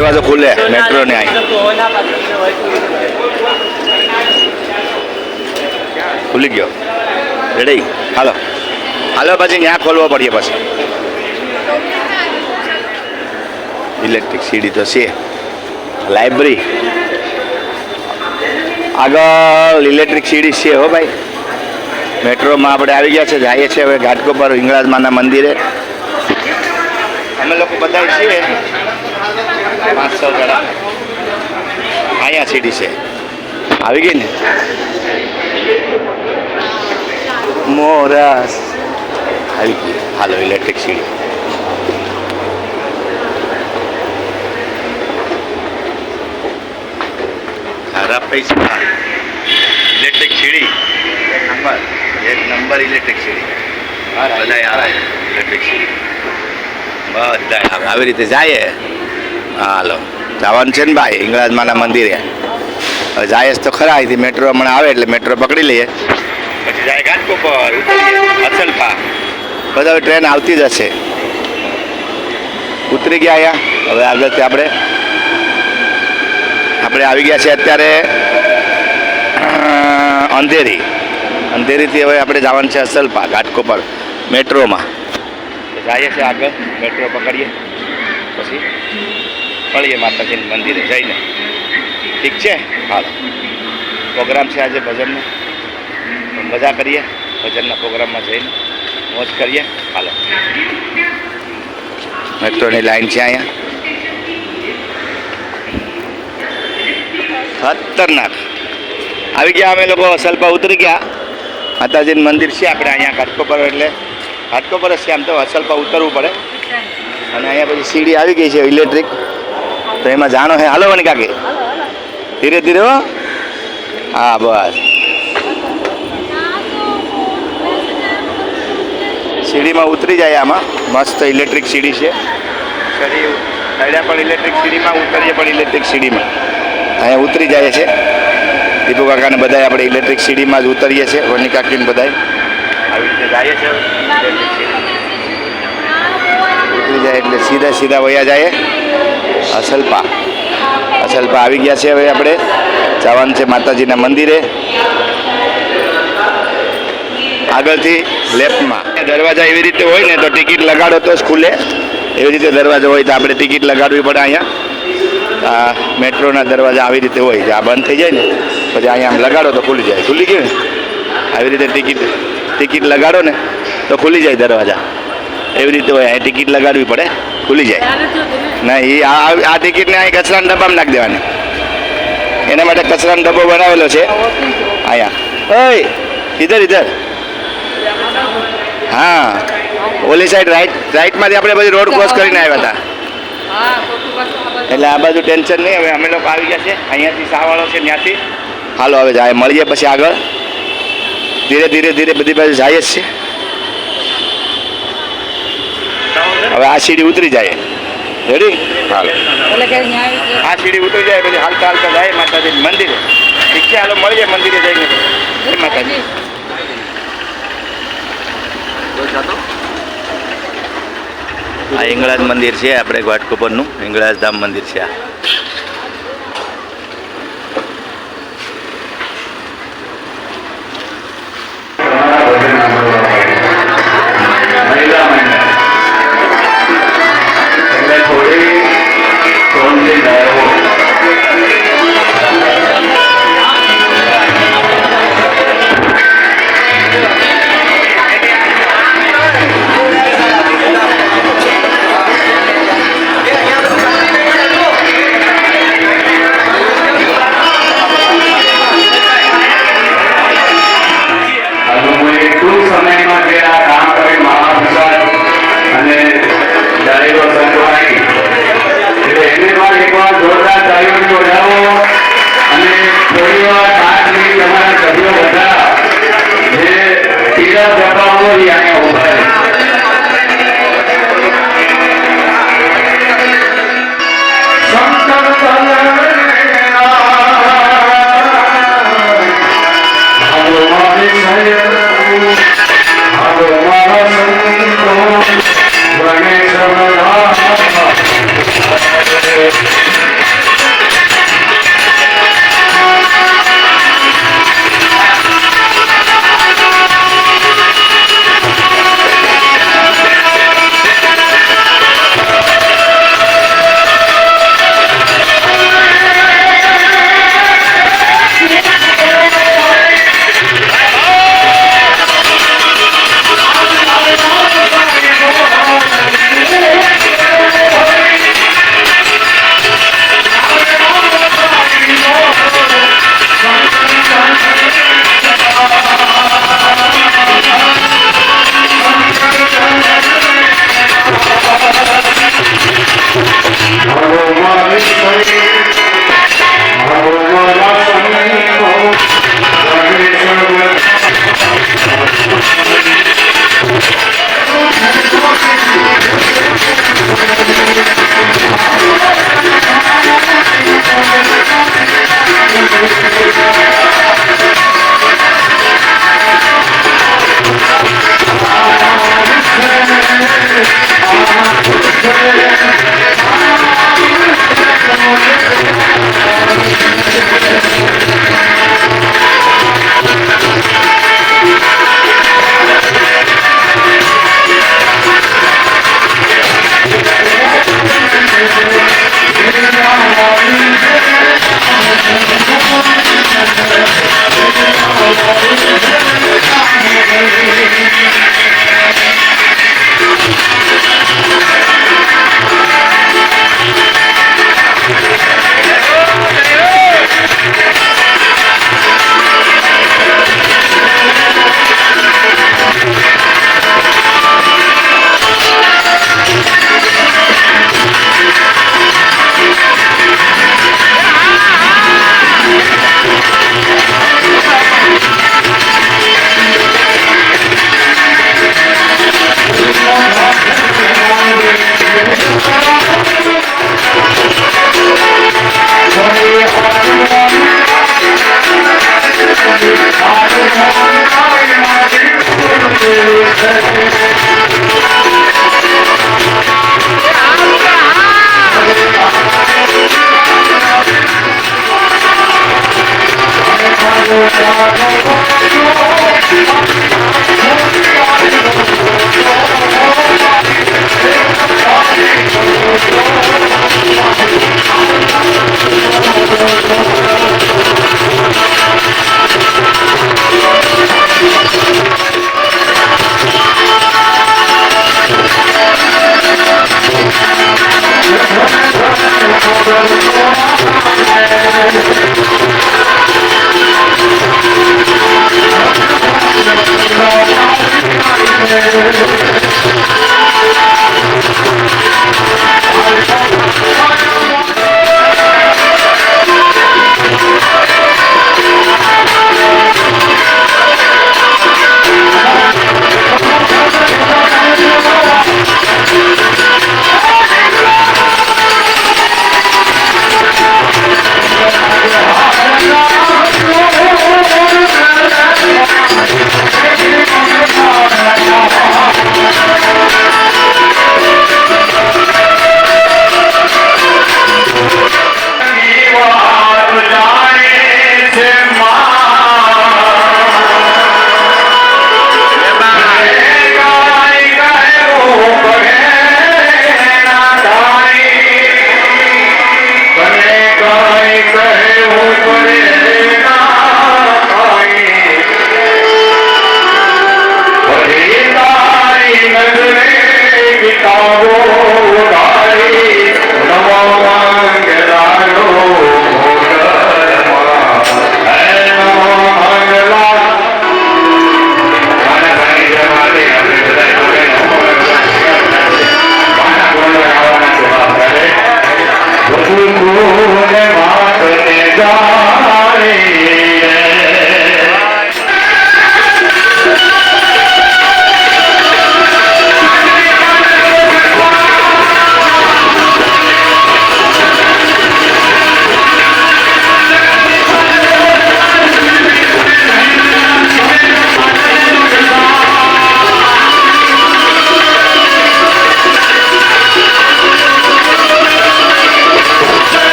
દરવાજો ખુલે મેટ્રો ને અહીં ખુલી ગયો. રેડી હાલો. હાલો પછી ત્યાં ખોલવો પડીએ પછી. ઇલેક્ટ્રિક સીડી તો છે. લાઇબ્રેરી આગળ ઇલેક્ટ્રિક સીડી છે હો ભાઈ. મેટ્રોમાં આપણે આવી ગયા છે જઈએ છીએ હવે ઘાટકો પર હિંગળાજમાના મંદિરે. અમે લોકો બધા છીએ. પાંચ છ જણા. અહીંયા સીડી છે. આવી ગઈ ને? મોરસ. આવી ગઈ. હાલો ઇલેક્ટ્રિક સીડી. ખરાબ પૈસા. ઇલેક્ટ્રિક સીડી. એક નંબર. એક નંબર ઇલેક્ટ્રિક સીડી. બધા આવે. ઇલેક્ટ્રિક સીડી. બધા આવી રીતે જાય. હાલો. જવાનું છે ને ભાઈ હિંગળાજમાના મંદિરે. હવે જાય તો ખરા અહીંથી મેટ્રો હમણાં આવે એટલે મેટ્રો પકડી લઈએ. પછી જાય ઘાટકો પર ઉતરીએ અસલપા બધા ટ્રેન આવતી જ હશે ઉતરી ગયા અહીંયા. હવે આગળથી આપણે આપણે આવી ગયા છીએ અત્યારે અંધેરી. અંધેરીથી હવે આપણે જવાનું છે અસલપા ઘાટકોપર મેટ્રોમાં. જઈએ છીએ આગળ મેટ્રો પકડીએ. પછી? મળીએ માતાજીના મંદિરે જઈને. ઠીક છે? હાલો. પ્રોગ્રામ છે આજે ભજનનો. મજા કરીએ, ભજનના પ્રોગ્રામમાં જઈને. મોજ કરીએ. હાલો. મેટ્રોની લાઈન છે અહીંયા. ખતરનાક. આવી ગયા અમે લોકો અસલપા ઉતરી ગયા. માતાજીનું મંદિર છે આપણે અહીંયા ઘાટકો પર એટલે. ઘાટકો પર છે આમ તો અસલપા ઉતરવું પડે. અને અહીંયા પછી સીડી આવી ગઈ છે, ઇલેક્ટ્રિક. તો એમાં જાણો હે. હાલો વણી કાકી. ધીરે ધીરે હો. હા બસ. સીડીમાં ઉતરી જાય આમાં. મસ્ત ઇલેક્ટ્રિક સીડી છે. ચડ્યા પણ ઇલેક્ટ્રિક સીડીમાં ઉતરીએ પણ ઇલેક્ટ્રિક સીડીમાં. અહીંયા ઉતરી જાય છે. દીપુ કાકાને બધાય આપણે ઇલેક્ટ્રિક સીડીમાં જ ઉતરીએ છીએ. વની કાકીને બધાય. આવી રીતે જઈએ છે. ઉતરી જાય એટલે સીધા સીધા વયા જાય. અસલપા. અસલપા આવી ગયા છે હવે આપણે. જવાનું છે માતાજીના મંદિરે. આગળથી લેફ્ટમાં. દરવાજા એવી રીતે હોય ને તો ટિકિટ લગાડો તો ખુલે એવી રીતે દરવાજો હોય તો આપણે ટિકિટ લગાડવી પડે અહીંયા. આ મેટ્રોના દરવાજા આવી રીતે હોય. આ બંધ થઈ જાય ને, પછી અહીંયા આમ લગાડો તો ખુલી જાય. ખુલી ગયું ને? આવી રીતે ટિકિટ ટિકિટ લગાડો ને તો ખુલી જાય દરવાજા. એવી રીતે હોય. અહીં ટિકિટ લગાડવી પડે. ખુલી જાય. ના એ આ ટિકિટને અહીં કચરાના ડબ્બામાં નાખી દેવાની. એના માટે કચરાનો ડબ્બો બનાવેલો છે. અહીંયા ઓય ઇધર ઇધર હા ઓલી સાઈડ રાઈટ રાઈટમાંથી આપણે બધી રોડ ક્રોસ કરીને આવ્યા હતા. એટલે આ બાજુ ટેન્શન નહીં હવે અમે લોકો આવી ગયા છે. અહીંયાથી સાવાળો છે ત્યાંથી. હાલો હવે જાય મળીએ પછી આગળ. ધીરે ધીરે ધીરે બધી બાજુ જાય જ છે. હવે આ સીડી ઉતરી જાય. રેડી હાલ. આ સીડી ઉતરી જાય પછી હાલતા હાલતા જાય માતાજી મંદિરે. ઠીક છે હાલો મળીએ મંદિરે જઈને. જય માતાજી. આ હિંગળાજ મંદિર છે આપણે ઘાટકોપરનું. હિંગળાજ ધામ મંદિર છે આ.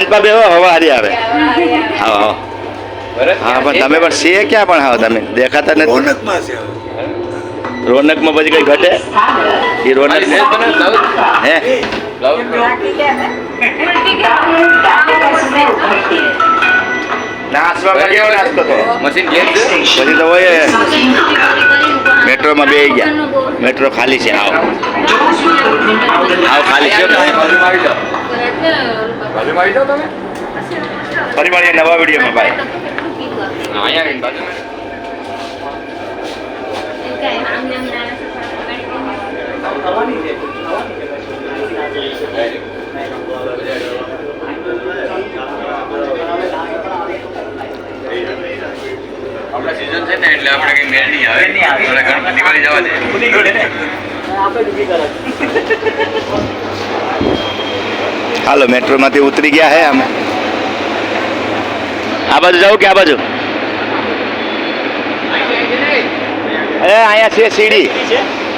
બસમાં બેહો હવા હારી આવે. હા હા. હા પણ તમે પણ સીએ ક્યાં પણ આવો તમે? દેખાતા નથી? રોનકમાં છે રોનકમાં પછી કઈ ઘટે? એ રોનક હે? નાસ્વામાં કેવો નાસ્તો તો મશીન પછી તો હોય મેટ્રોમાં બે ગયા. મેટ્રો ખાલી છે આવો. આવો ખાલી છે. બાજુમાં આવી જાઓ બાજુમાં આવી જાઓ તમે ફરી મળીએ નવા વિડીયોમાં ભાઈ અહીંયા આવીને બાજુમાં આપણા season છે ને એટલે આપણે કઈ મેળ નહીં આવે. આપણે ગણપતિ વાળી જવા દે. હાલો મેટ્રોમાંથી ઉતરી ગયા હે અમે. આ બાજુ જાઉં કે આ બાજુ? અરે અહીંયા છે સીડી.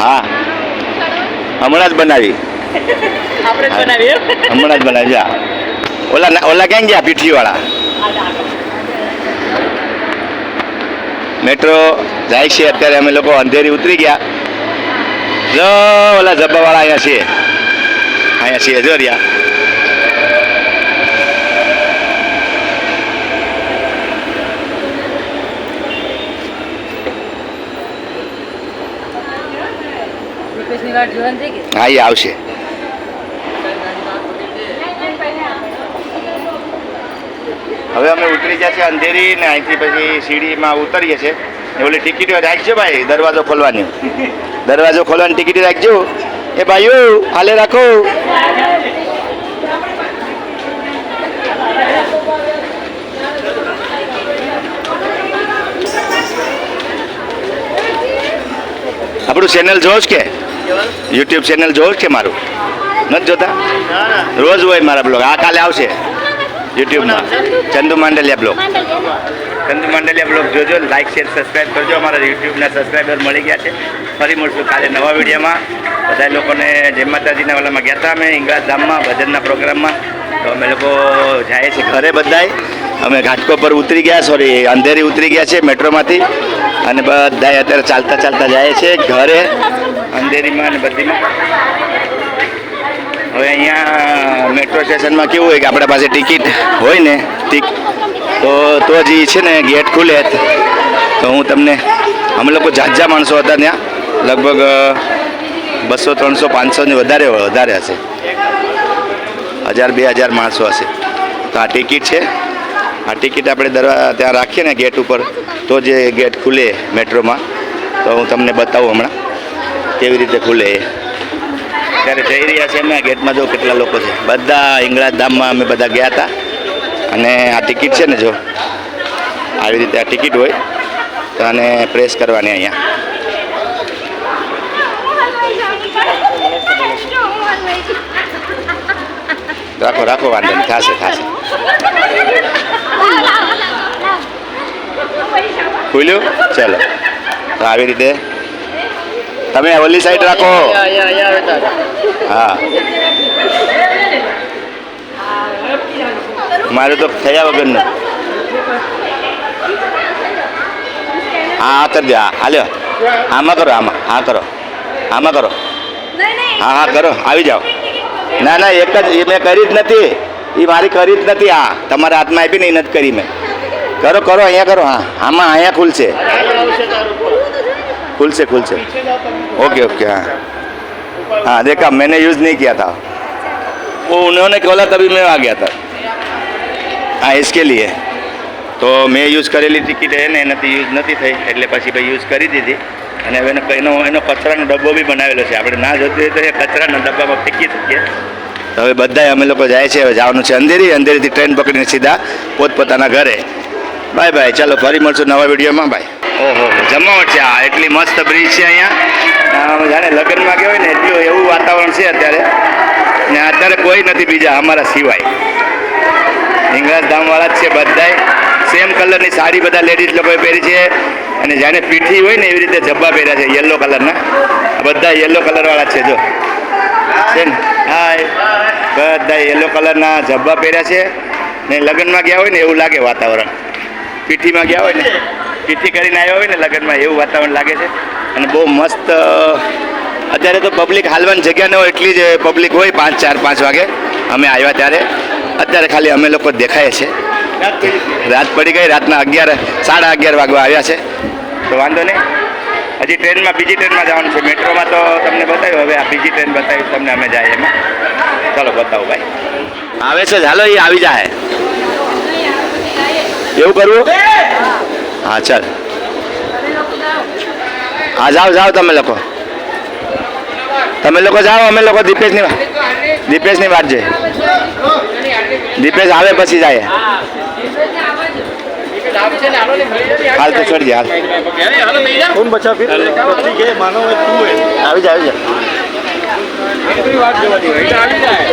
હા. હમણાં જ બનાવી. હમણાં જ બનાવી જા. ઓલા ઓલા ક્યાં ગયા પીઠીવાળા? મેટ્રો જાય છે અત્યારે અમે લોકો અંધેરી ઉતરી ગયા. જો ઓલા જબ્બાવાળા અહીંયા છીએ અહીંયા છે જો રહ્યા. હા, એ આવશે. હવે અમે ઉતરી ગયા છીએ અંધેરી ને અહીંથી પછી સીડીમાં ઉતરીએ છીએ. ઓલી ટિકિટ રાખજો ભાઈ, દરવાજો ખોલવાની. દરવાજો ખોલવાની ટિકિટ રાખજો. એ ભાઈઓ, હાલે રાખો. આપણું ચેનલ જોશ કે? યુટ્યુબ ચેનલ જોશ છે મારું? નથી જોતા? રોજ હોય મારા બ્લોગ. આ કાલે આવશે યુટ્યુબમાં ચંદુ માંડલિયા બ્લોગ. ચંદુ માંડલિયા બ્લોગ જોજો લાઈક શેર સબસ્ક્રાઈબ કરજો. અમારા યુટ્યુબના સબસ્ક્રાઈબર મળી ગયા છે. ફરી મળશું કાલે નવા વિડીયોમાં. બધા લોકોને જય માતાજીના વાલામાં ગયા હતા અમે ઇંગળા ધામમાં, ભજનના પ્રોગ્રામમાં. તો અમે લોકો જાય છે ઘરે બધાય. અમે ઘાટકો પર ઉતરી ગયા સોરી અંધેરી ઉતરી ગયા છે મેટ્રોમાંથી. અને બધાય અત્યારે ચાલતા ચાલતા જાય છે ઘરે. અંધેરીમાં અને બધીમાં. હવે અહીંયા મેટ્રો સ્ટેશનમાં કેવું હોય કે આપણા પાસે ટિકિટ હોય ને, ટિક તો તો જ છે ને ગેટ ખુલે. તો હું તમને અમે લોકો જાજા માણસો હતા ત્યાં. લગભગ બસો, ત્રણસો, પાંચસોની વધારે વધારે હશે હજાર, બે હજાર માણસો હશે. તો આ ટિકિટ છે. આ ટિકિટ આપણે દરવા ત્યાં રાખીએ ને ગેટ ઉપર, તો જે ગેટ ખુલે મેટ્રોમાં, તો હું તમને બતાવું હમણાં કેવી રીતે ખુલે એ. ત્યારે જઈ રહ્યા છે અમે ગેટમાં, જો કેટલા લોકો છે. બધા હિંગળાજ ધામમાં અમે બધા ગયા હતા. અને આ ટિકિટ છે ને જો, આવી રીતે આ ટિકિટ હોય, તો આને પ્રેસ કરવાની અહીંયા. રાખો રાખો, વાંધો નહીં, થશે થશે. ખુલ્યું? ચાલો. આવી રીતે. તમે ઓલી સાઈડ રાખો. હા. મારું તો થયા વગરનું. હા હા કરી દે. હા હાલ્યો આમાં કરો આમાં. હા કરો. આમાં કરો. હા હા કરો. આવી જાઓ. ના ના એક જ એ મેં કરી જ નથી. એ મારી કરી જ નથી હા તમારા હાથમાં આપી ને એ નથી કરી મેં કરો કરો અહીંયા કરો હા આમાં અહીંયા ખુલશે खुलसे खुलसे ओके ओके हाँ हाँ देखा मैंने यूज़ नहीं किया था वो उन्होंने खोला तभी मैं आ गया था હા इसके लिए તો મેં યુઝ કરેલી ટિકિટ હે ને એનાથી યુઝ નથી થઈ એટલે પછી ભાઈ યુઝ કરી દીધી અને હવે એનો એનો એનો કચરાનો ડબ્બો બી બનાવેલો છે આપણે ના જોતું હોય તો એ કચરાના ડબ્બામાં ફેંકી શકીએ તો હવે બધાય અમે લોકો જાય છે હવે જવાનું છે અંધેરી. અંધેરીથી ટ્રેન પકડીને સીધા પોતપોતાના ઘરે. બાય બાય ચાલો ફરી મળશું નવા વિડીયોમાં. બાય ઓહો જમાવટ છે આ એટલી મસ્ત બ્રિજ છે અહીંયા. જાણે લગ્નમાં કહેવાય ને એટલું એવું વાતાવરણ છે અત્યારે. ને અત્યારે કોઈ નથી બીજા અમારા સિવાય. હિંગળાજ ધામવાળા જ છે બધાય. સેમ કલરની સાડી બધા લેડીઝ લોકોએ પહેરી છે. અને જાણે પીઠી હોય ને એવી રીતે જબ્બા પહેર્યા છે યલો કલરના બધા યલો કલરવાળા છે જો. છે ને? હાય. બધા યલો કલરના જબ્બા પહેર્યા છે. ને લગ્નમાં ગયા હોય ને એવું લાગે વાતાવરણ. પીઠીમાં ગયા હોય ને પીઠી કરીને આવ્યા હોય ને લગ્નમાં એવું વાતાવરણ લાગે છે. અને બહુ મસ્ત અત્યારે તો પબ્લિક હાલવાની જગ્યા ન હોય એટલી જ પબ્લિક હોય પાંચ ચાર પાંચ વાગે. અમે આવ્યા ત્યારે. અત્યારે ખાલી અમે લોકો દેખાય છે. રાત પડી ગઈ રાતના અગિયાર સાડા અગિયાર વાગવા આવ્યા છે. તો વાંધો નહીં. હજી ટ્રેનમાં, બીજી ટ્રેનમાં જવાનું છે. મેટ્રોમાં તો તમને બતાવ્યું, હવે આ બીજી ટ્રેન બતાવી તમને અમે જાય એમાં. ચાલો, બતાવો, ભાઈ. આવે છે ચાલો એ આવી જાય એવું કરવું? હા, ચાલ. હા, જાઓ જાઓ તમે લોકો. તમે લોકો જાઓ, અમે લોકો દીપેશની દીપેશની વાત છે. દીપેશ આવે પછી જાય હાલ તો છોડી દે. હાલ કોણ બચા ફિર માનવ આવી જાય આવી જાય. વાત જવાની આવી જાય.